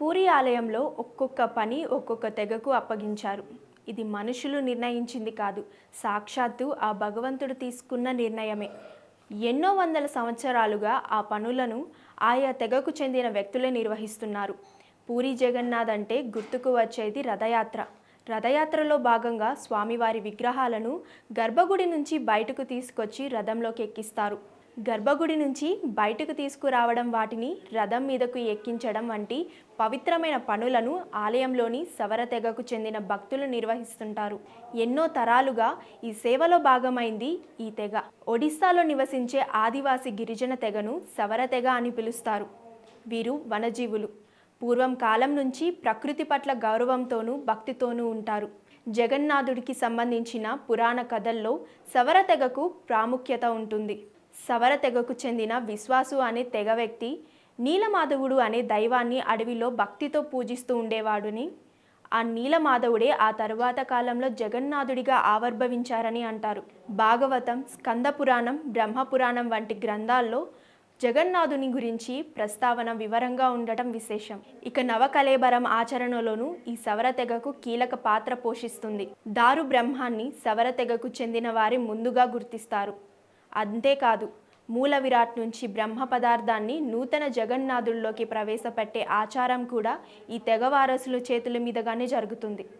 పూరి ఆలయంలో ఒక్కొక్క పని ఒక్కొక్క తెగకు అప్పగించారు. ఇది మనుషులు నిర్ణయించింది కాదు సాక్షాత్తు ఆ భగవంతుడు తీసుకున్న నిర్ణయమే. ఎన్నో వందల సంవత్సరాలుగా ఆ పనులను ఆయా తెగకు చెందిన వ్యక్తులే నిర్వహిస్తున్నారు. పూరి జగన్నాథ్ అంటే గుర్తుకు వచ్చేది రథయాత్ర. రథయాత్రలో భాగంగా స్వామివారి విగ్రహాలను గర్భగుడి నుంచి బయటకు తీసుకొచ్చి రథంలోకి ఎక్కిస్తారు గర్భగుడి నుంచి బయటకు తీసుకురావడం వాటిని రథం మీదకు ఎక్కించడం వంటి పవిత్రమైన పనులను ఆలయంలోని సవర తెగకు చెందిన భక్తులు నిర్వహిస్తుంటారు. ఎన్నో తరాలుగా ఈ సేవలో భాగమైంది ఈ తెగ. ఒడిస్సాలో నివసించే ఆదివాసి గిరిజన తెగను సవర తెగ అని పిలుస్తారు. వీరు వనజీవులు. పూర్వం కాలం నుంచి ప్రకృతి పట్ల గౌరవంతోనూ భక్తితోనూ ఉంటారు. జగన్నాథుడికి సంబంధించిన పురాణ కథల్లో సవర తెగకు ప్రాముఖ్యత ఉంటుంది. సవర తెగకు చెందిన విశ్వాసు అనే తెగ వ్యక్తి నీలమాధవుడు అనే దైవాన్ని అడవిలో భక్తితో పూజిస్తూ ఉండేవాడుని. ఆ నీలమాధవుడే ఆ తరువాత కాలంలో జగన్నాథుడిగా ఆవిర్భవించారని అంటారు. భాగవతం స్కందపురాణం బ్రహ్మపురాణం వంటి గ్రంథాల్లో జగన్నాథుని గురించి ప్రస్తావన వివరంగా ఉండటం విశేషం. ఇక నవకలేబరం ఆచరణలోనూ ఈ సవర తెగకు కీలక పాత్ర పోషిస్తుంది. దారు బ్రహ్మాన్ని సవర తెగకు చెందిన వారి ముందుగా గుర్తిస్తారు. అంతేకాదు మూల విరాట్ నుంచి బ్రహ్మ పదార్థాన్ని నూతన జగన్నాథుల్లోకి ప్రవేశపెట్టే ఆచారం కూడా ఈ తెగ వారసుల చేతుల మీదుగానే జరుగుతుంది.